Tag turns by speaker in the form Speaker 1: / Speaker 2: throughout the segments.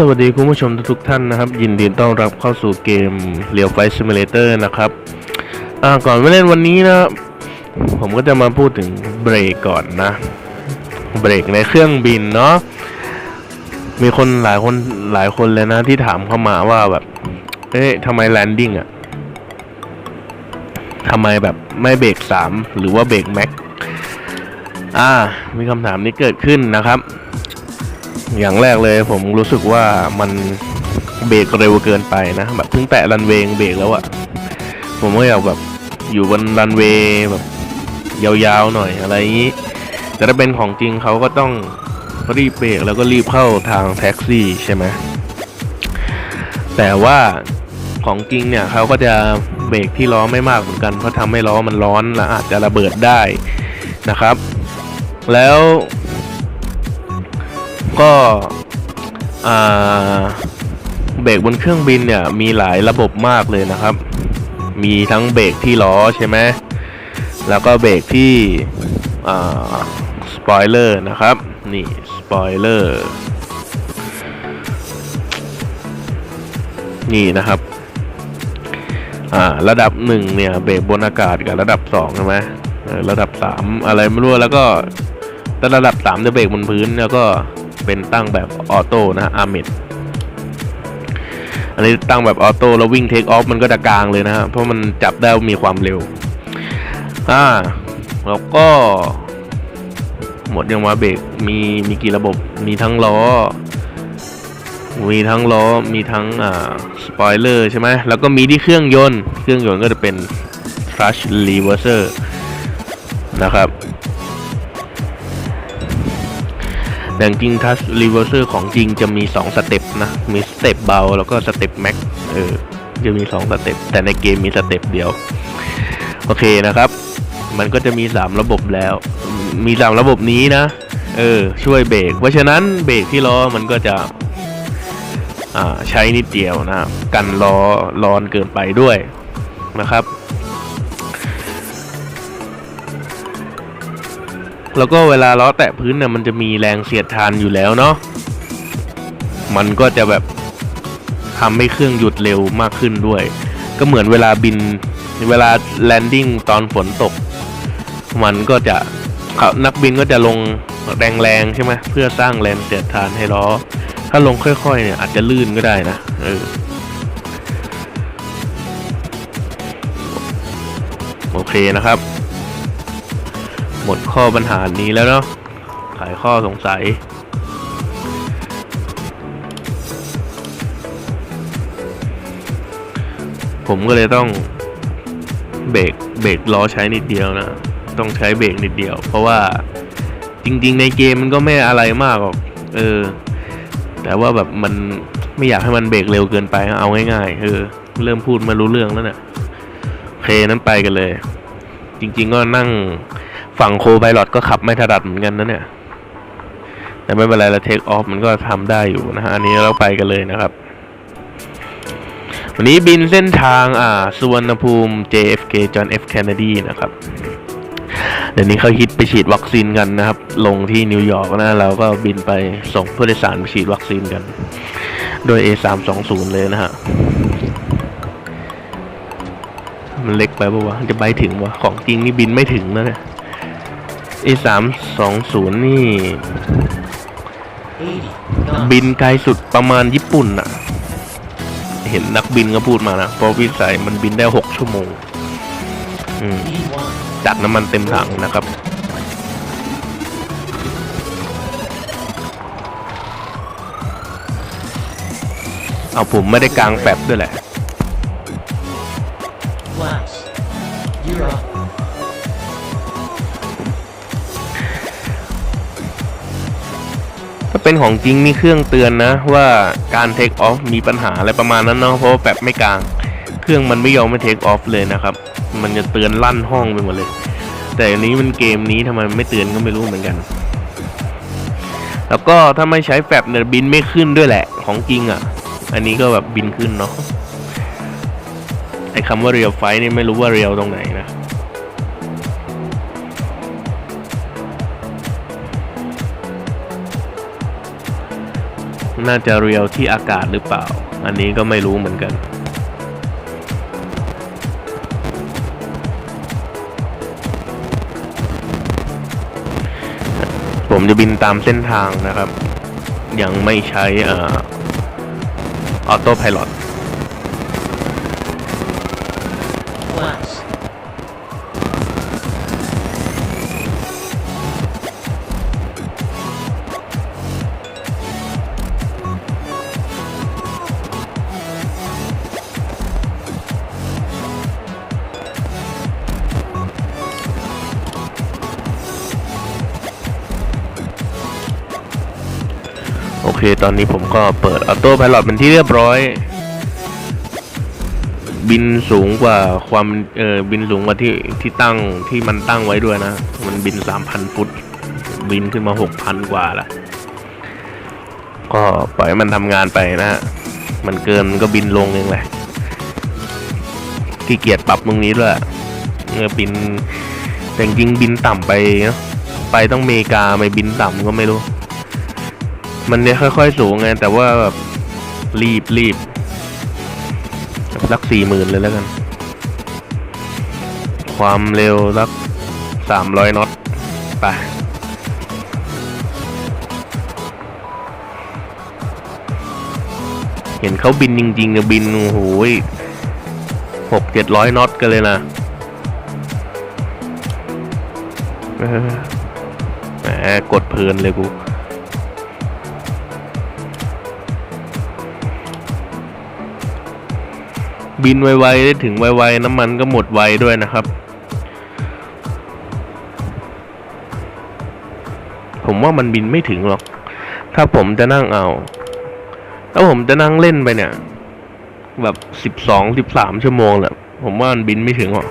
Speaker 1: สวัสดีคุณผู้ชมทุกท่านนะครับ ยินดีต้อนรับเข้าสู่เกม Real Flight Simulator นะครับก่อนไปเล่นวันนี้นะผมก็จะมาพูดถึงเบรกก่อนนะ เบรกในเครื่องบินเนาะมีคนหลายคนหลายคนเลยนะที่ถามเข้ามาว่าแบบ เอ๊ะทำไมแลนดิ้งอะทำไมแบบไม่เบรกสามหรือว่าเบรกแม็กอ่า มีคำถามนี้เกิดขึ้นนะครับ อย่างแรกเลยผมรู้สึกว่ามันเบรกเร็วเกินไปนะแบบเพิ่งแตะรันเวงเบรกแล้วอะผมก็อยากแบบอยู่บนรันเวย์แบบยาวๆหน่อยอะไรอย่างนี้แต่ถ้าเป็นของจริงเขาก็ต้องรีบเบรกแล้วก็รีบเข้าทางแท็กซี่ใช่ไหมแต่ว่าของจริงเนี่ยเขาก็จะเบรกที่ล้อไม่มากเหมือนกันเพราะทำให้ล้อมันร้อนและอาจจะระเบิดได้นะครับ แล้ว ก็เบรกบนเครื่องบินเนี่ยมีหลายระบบมากเลยนะครับ มีทั้งเบรกที่ล้อใช่ไหมแล้วก็เบรกที่สปอยเลอร์นะครับ นี่สปอยเลอร์นี่นะครับระดับหนึ่งเนี่ยเบรกบนอากาศกับระดับสองใช่ไหมระดับสามอะไรไม่รู้แล้วก็แต่ระดับ3จะเบรกบนพื้นแล้วก็ เป็นตั้งแบบออโต้นะอาร์เมดอันนี้ตั้งแบบออโต้แล้ววิ่งเทคออฟมันก็จะกลางเลยนะฮะเพราะมันจับได้มีความเร็วอ่าแล้วก็ หมดยังมาเบรกมีมีกี่ระบบมีทั้งล้อ มีทั้งล้อมีทั้งอ่าสปอยเลอร์ใช่ไหมแล้วก็มีที่เครื่องยนต์ เครื่องยนต์ก็จะเป็น thrust reverser นะครับ แต่จริงทัชรีเวอร์เซอร์ของจริงจะมี 2 สเต็ปนะ มีสเต็ปเบาแล้วก็สเต็ปแม็กเออจะมี 2 สเต็ปแต่ในเกมมีสเต็ปเดียว โอเคนะครับ มันก็จะมี 3 ระบบแล้ว มี 3 ระบบนี้นะ เออ ช่วยเบรก เพราะฉะนั้นเบรกที่ล้อมันก็จะใช้นิดเดียวนะ กันล้อร้อนเกินไปด้วยนะครับ แล้วก็เวลาล้อแตะพื้นเนี่ยมันจะมีแรงเสียดทานอยู่แล้วเนาะมันก็จะแบบทำให้เครื่องหยุดเร็วมากขึ้นด้วย ก็เหมือนเวลาบินเวลาแลนดิ้งตอนฝนตก มันก็จะนักบินก็จะลงแรงๆใช่ไหมเพื่อสร้างแรงเสียดทานให้ล้อ ถ้าลงค่อยๆเนี่ยอาจจะลื่นก็ได้นะเออโอเคนะครับ หมดข้อปัญหานี้แล้วเนาะขายข้อสงสัย ผมก็เลยต้องเบรกเบรกล้อใช้นิดเดียวนะ ต้องใช้เบรกนิดเดียว เพราะว่าจริง ๆ ในเกมมันก็ไม่อะไรมากหรอก เออ แต่ว่าแบบมันไม่อยากให้มันเบรกเร็วเกินไป เอาง่ายๆเออ เริ่มพูดมารู้เรื่องแล้วเนี่ยเคนั้นไปกันเลย จริง ๆ ก็นั่ง ฝั่งโคไพลอตก็ขับไม่ถนัดเหมือนกันนะเนี่ย แต่ไม่เป็นไรละเทคออฟมันก็ทำได้อยู่นะฮะ อันนี้เราไปกันเลยนะครับ วันนี้บินเส้นทางอ่าสุวรรณภูมิ JFK John F Kennedy นะครับ เดี๋ยวนี้เขาฮิตไปฉีดวัคซีนกันนะครับ ลงที่นิวยอร์กนะเราก็บินไปส่งผู้โดยสารไปฉีดวัคซีนกัน โดย A320 เลยนะฮะมันเล็กไปปะวะ จะไปถึงวะ ของจริงนี่บินไม่ถึงนะเนี่ย A สามสองศูนย์นี่ บินไกลสุดประมาณญี่ปุ่นอะเห็นนักบินก็พูดมานะเพราะวิสัยมันบินได้หกชั่วโมง อืมจากน้ำมันเต็มถังนะครับเอาผมไม่ได้กลางแป๊บด้วยแหละ เป็นของจริงนี่เครื่องเตือนนะ ว่าการเทคออฟมีปัญหาอะไรประมาณนั้นเนาะเพราะว่าแบบไม่กลาง เครื่องมันไม่ยอมไม่เทคออฟเลยนะครับ มันจะเตือนลั่นห้องไปหมดเลย แต่อันนี้มันเกมนี้ทำไมไม่เตือนก็ไม่รู้เหมือนกัน แล้วก็ถ้าไม่ใช้แฟบเนี่ยบินไม่ขึ้นด้วยแหละ ของจริงอะ อันนี้ก็แบบบินขึ้นเนาะไอ้คำว่าเรียวไฟนี่ไม่รู้ว่าเรียวตรงไหนนะ น่าจะเรียวที่อากาศหรือเปล่า อันนี้ก็ไม่รู้เหมือนกัน ผมจะบินตามเส้นทางนะครับ ยังไม่ใช้ออโต้พายロ ตอนนี้ผมก็เปิดออโต้พายロเป็นที่เรียบร้อย บินสูงกว่าความเออบินสูงกว่าที่ที่ตั้งที่มันตั้งไว้ด้วยนะ มันบินสามพันฟุต บินขึ้นมาหกพันกว่าละก็ปล่อยมันทำงานไปนะฮะ มันเกินก็บินลงเองแหละขี้เกียจปรับตรงนี้ด้วยเออบินแต่จริงบินต่ำไปเนอะไปต้องเมกาไม่บินต่ำก็ไม่รู้ มันเนี่ยค่อยๆสูงไงแต่ว่าแบบรีบรีบสักสี่หมื่นเลยแล้วกัน ความเร็วสักสามร้อยน็อตไปเห็นเขาบินจริงๆเนี่ยบินโอ้โหหกเจ็ดร้อยน็อตกันเลยนะแหมกดเพลินเลยกู บินไวๆได้ถึงไวๆน้ำมันก็หมดไวด้วยนะครับ ผมว่ามันบินไม่ถึงหรอก ถ้าผมจะนั่งเอาถ้าผมจะนั่งเล่นไปเนี่ย แบบสิบสองสิบสามชั่วโมงแหละผมว่ามันบินไม่ถึงหรอก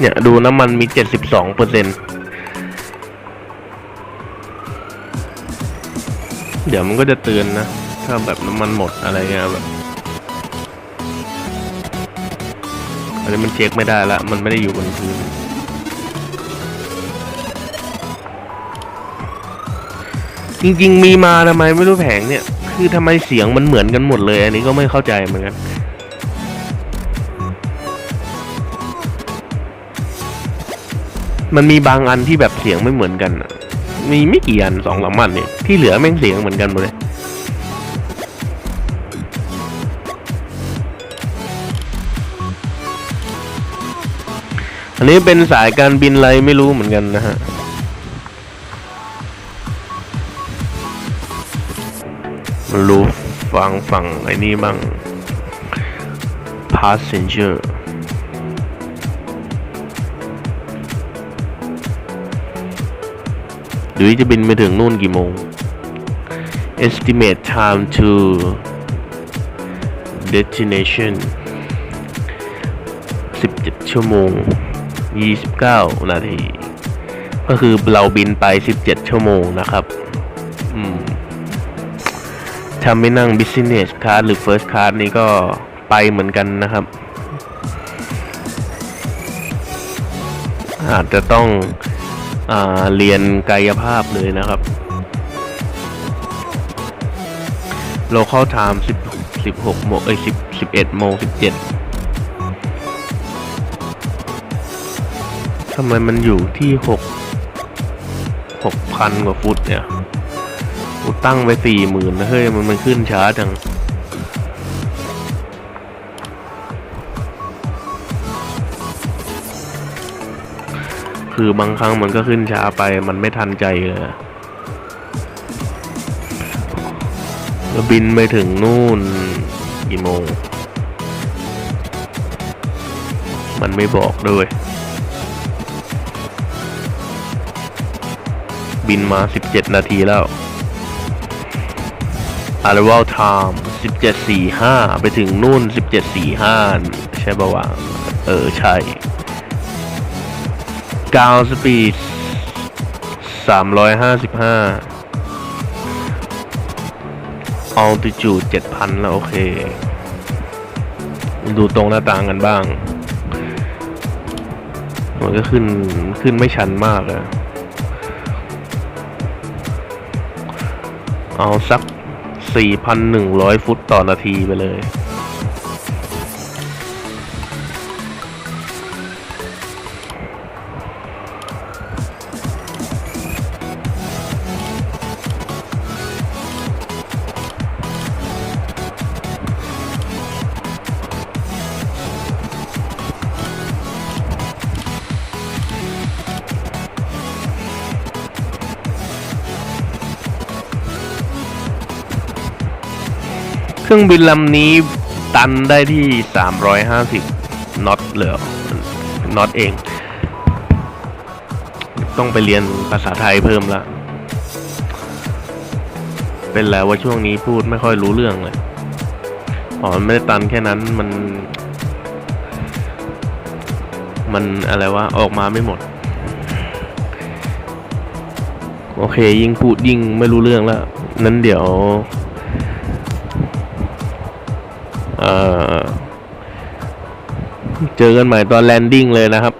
Speaker 1: เนี่ย ดูน้ำมันมีเจ็ดสิบสองเปอร์เซ็นเดี๋ยวมันก็จะเตือนนะ ถ้าแบบน้ำมันหมดอะไรเงี้ยแบบอันนี้มันเช็คไม่ได้ละ มันไม่ได้อยู่บนพื้นจริง ๆ มีมาทำไมไม่รู้แผงเนี่ย คือทำไมเสียงมันเหมือนกันหมดเลย อันนี้ก็ไม่เข้าใจเหมือนกัน มันมีบางอันที่แบบเสียงไม่เหมือนกันอะมีไม่กี่อันสองสามอันเนี่ยที่เหลือแม่งเสียงเหมือนกันหมดเลยอันนี้เป็นสายการบินอะไรไม่รู้เหมือนกันนะฮะ รู้ฟังฝั่งไอ้นี่บ้าง passenger หรือจะบินไปถึงนู่นกี่โมง estimate time to destination 17 ชั่วโมง 29 นาที ก็คือเราบินไป 17 ชั่วโมงนะครับถ้าไม่นั่ง business class หรือ first class นี่ก็ไปเหมือนกันนะครับ อาจจะต้อง เรียนกายภาพเลยนะครับ local time 10 16โมงเอ้ย10 11โมง17ทำไมมันอยู่ที่6 6,000กว่าฟุตเนี่ยตั้งไว้40,000นะเฮ้ยมันมันขึ้นช้าจัง คือบางครั้งมันก็ขึ้นช้าไปมันไม่ทันใจเลยบินไปถึงนู่นกี่โมง มันไม่บอกด้วย บินมา 17 นาทีแล้ว arrival time 17.45 ไปถึงนู่น 17.45 ใช่ปะวะเออ ใช่ กาวสปีด355 altitude 7,000แล้วโอเค ดูตรงหน้าต่างกันบ้าง มันก็ขึ้นขึ้นไม่ชันมากอะเอาสัก 4,100 ฟุตต่อนาทีไปเลย เครื่องบินลำนี้ตันได้ที่ 350น็อตเหลือน็อตเอง ต้องไปเรียนภาษาไทยเพิ่มละ เป็นแล้วว่าช่วงนี้พูดไม่ค่อยรู้เรื่องเลยอ๋อมันไม่ได้ตันแค่นั้นมัน มันอะไรวะ ออกมาไม่หมด โอเค ยิ่งพูดยิ่งไม่รู้เรื่องแล้ว นั้นเดี๋ยว เจอกันใหม่ตอนแลนดิ้งเลยนะครับ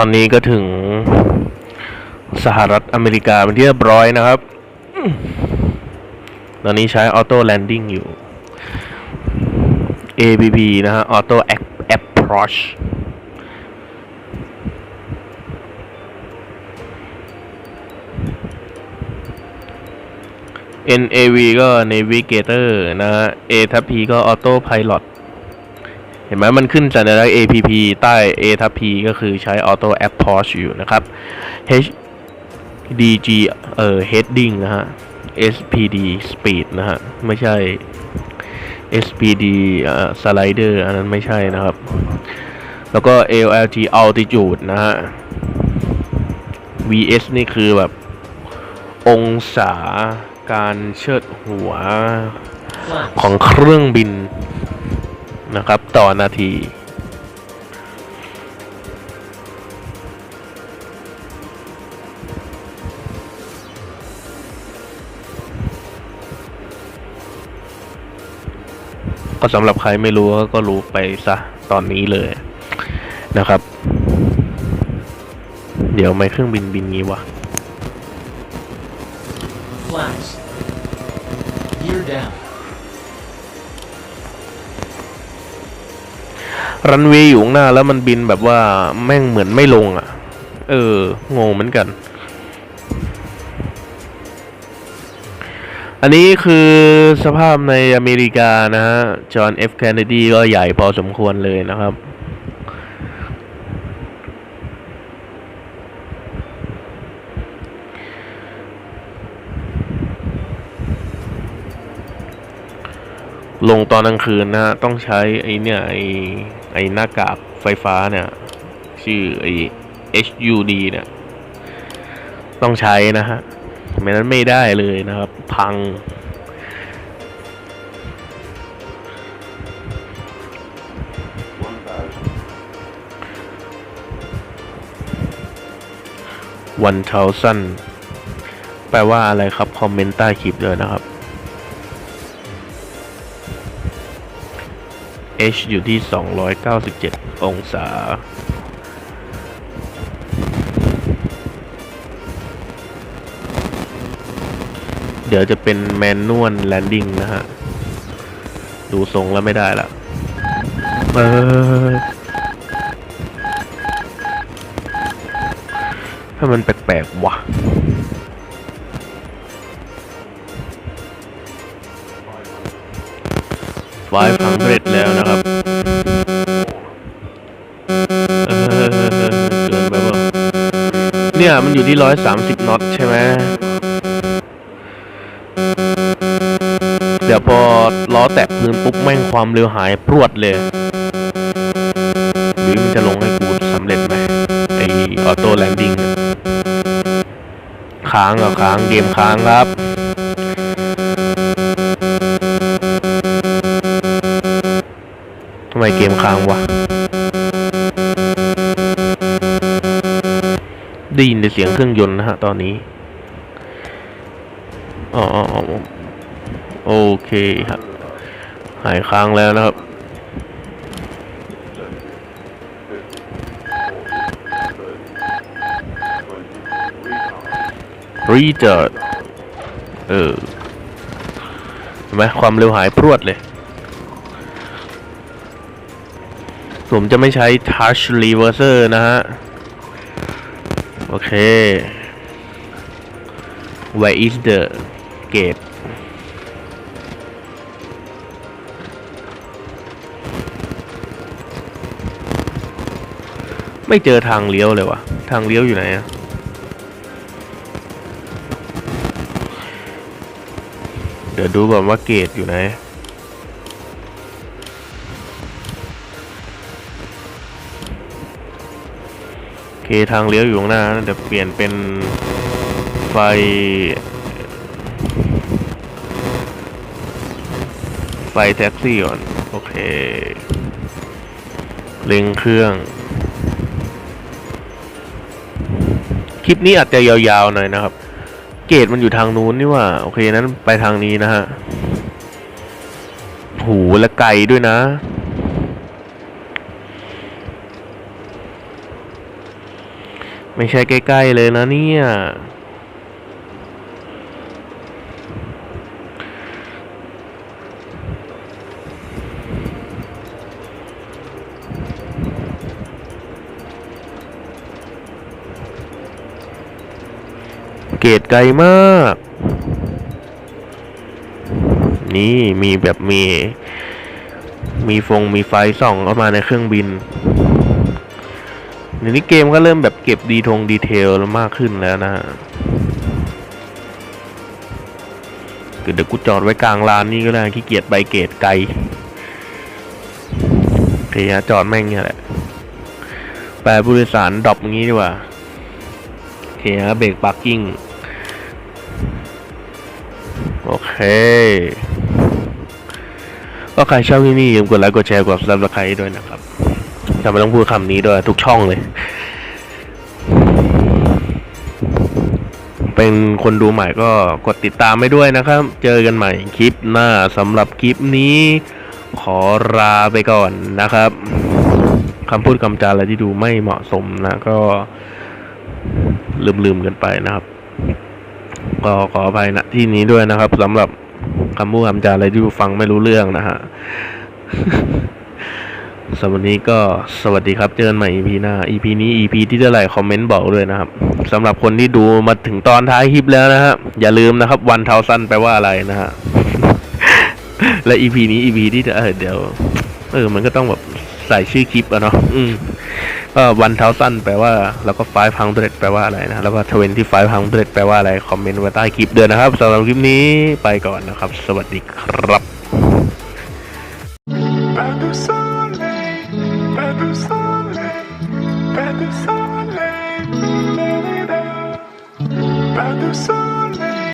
Speaker 1: ตอนนี้ก็ถึงสหรัฐอเมริกาเป็นที่เรียบร้อยนะครับ ตอนนี้ใช้ออโต้แลนดิ้งอยู่ ABB นะฮะ Auto Approach NAV ก็ Navigator นะฮะ A ทับ P ก็ Auto Pilot เห็นไหมมันขึ้นสัญลักษณ์ APP ใต้ A ทับ P ก็คือใช้ Auto Approach อยู่นะครับ H DG เอ่อ Heading นะฮะ SPD Speed นะฮะ ไม่ใช่ SPD เอ่อ Slider อันนั้นไม่ใช่นะครับ แล้วก็ ALT Altitude นะฮะ VS นี่คือแบบ องศาการเชิดหัวของเครื่องบิน นะครับ ต่อนาที ก็สำหรับใครไม่รู้ก็รู้ไปซะตอนนี้เลยนะครับ เดี๋ยวไม่เครื่องบินบินงี้วะ รันเวย์อยู่ข้างหน้าแล้วมันบินแบบว่าแม่งเหมือนไม่ลงอะ เอองงเหมือนกัน อันนี้คือสภาพในอเมริกานะฮะ จอห์นเอฟแคนเนดีก็ใหญ่พอสมควรเลยนะครับลงตอนกลางคืนนะฮะ ต้องใช้ไอเนี่ยไอ ไอ้หน้ากากไฟฟ้าเนี่ย ชื่อไอ้ HUD เนี่ย ต้องใช้นะฮะไม่นั้นไม่ได้เลยนะครับ พัง วันเทาสั้นแปลว่าอะไรครับ คอมเมนต์ใต้คลิปเลยนะครับ H อยู่ที่ 297 องศา เดี๋ยวจะเป็นแมนนวลแลนดิ้งนะฮะ ดูทรงแล้วไม่ได้ละเออถ้ามันแปลกๆวะ 500แล้วนะครับเกินไปเปล่าเนี่ยมันอยู่ที่130น็อตใช่ไหมเดี๋ยวพอล้อแตะพื้นปุ๊บแม่งความเร็วหายพรวดเลยหรือมันจะลงให้กูสำเร็จไหมไอออโต้แลนดิ้งค้างเหรอค้างเกมค้างครับ มเกมค้างวะ ได้ยินแต่เสียงเครื่องยนต์นะฮะตอนนี้อ๋ออ๋ออ๋อโอเคครับ หายค้างแล้วนะครับ รีเจอร์เออเห็นไหมความเร็วหายพรวดเลย ผมจะไม่ใช้ touch reverser นะฮะ โอเค where is the gate ไม่เจอทางเลี้ยวเลยวะทางเลี้ยวอยู่ไหนอะเดี๋ยวดูก่อนว่าเกตอยู่ไหน เคทางเลี้ยวอยู่ข้างหน้านะเดี๋ยวเปลี่ยนเป็นไฟไฟแท็กซี่ก่อน โอเคเร่งเครื่อง คลิปนี้อาจจะยาวๆหน่อยนะครับ เกตมันอยู่ทางนู้นนี่ว่า โอเคนั้นไปทางนี้นะฮะ หูและไกลด้วยนะ ไม่ใช่ใกล้ ๆ เลยนะเนี่ย เกตไกลมาก นี่มีแบบมี มีฟงมีไฟส่องเข้ามาในเครื่องบิน เดี๋ยวนี้เกมก็เริ่มแบบเก็บดีทงดีเทลแล้วมากขึ้นแล้วนะฮะเดี๋ยวกูจอดไว้กลางลานนี่ก็ได้ขี้เกียจใบเกตไกลโอเคฮะจอดแม่งเนี่ยแหละแปลผู้โดยสารดรอปอย่างนี้ดีกว่าโอเคฮะเบรกปาร์กิ้งโอเคก็ใครชอบที่นี่อย่าลืมกดไลค์กดแชร์กดซับสไครต์ด้วยนะครับำไมต้องพูดคำนี้ด้วยทุกช่องเลย เป็นคนดูใหม่ก็กดติดตามไม่ด้วยนะครับ เจอกันใหม่คลิปหน้าสำหรับคลิปนี้ ขอลาไปก่อนนะครับคำพูดคำจาอะไรที่ดูไม่เหมาะสมนะ ก็ลืมๆกันไปนะครับก็ขออภัยณที่นี้ด้วยนะครับสำหรับคำพูดคำจาอะไรที่ฟังไม่รู้เรื่องนะฮะ สำหรับวันนี้ก็สวัสดีครับเจอกันใหม่ EP หน้า EP นี้ EP ที่เท่าไหร่คอมเมนต์บอกด้วยนะครับสำหรับคนที่ดูมาถึงตอนท้ายคลิปแล้วนะฮะอย่าลืมนะครับวันเทาสั้นแปลว่าอะไรนะฮะและ EP นี้ EP ที่จะเออเดี๋ยวเออมันก็ต้องแบบใส่ชื่อคลิปอะเนาะอืมก็วันเท้าสั้นแปลว่า แล้วก็ five hundred แปลว่าอะไรนะ แล้วก็ twenty five hundred แปลว่าอะไร คอมเมนต์ไว้ใต้คลิปเดือนนะครับสำหรับคลิปนี้ไปก่อนนะครับ สวัสดีครับ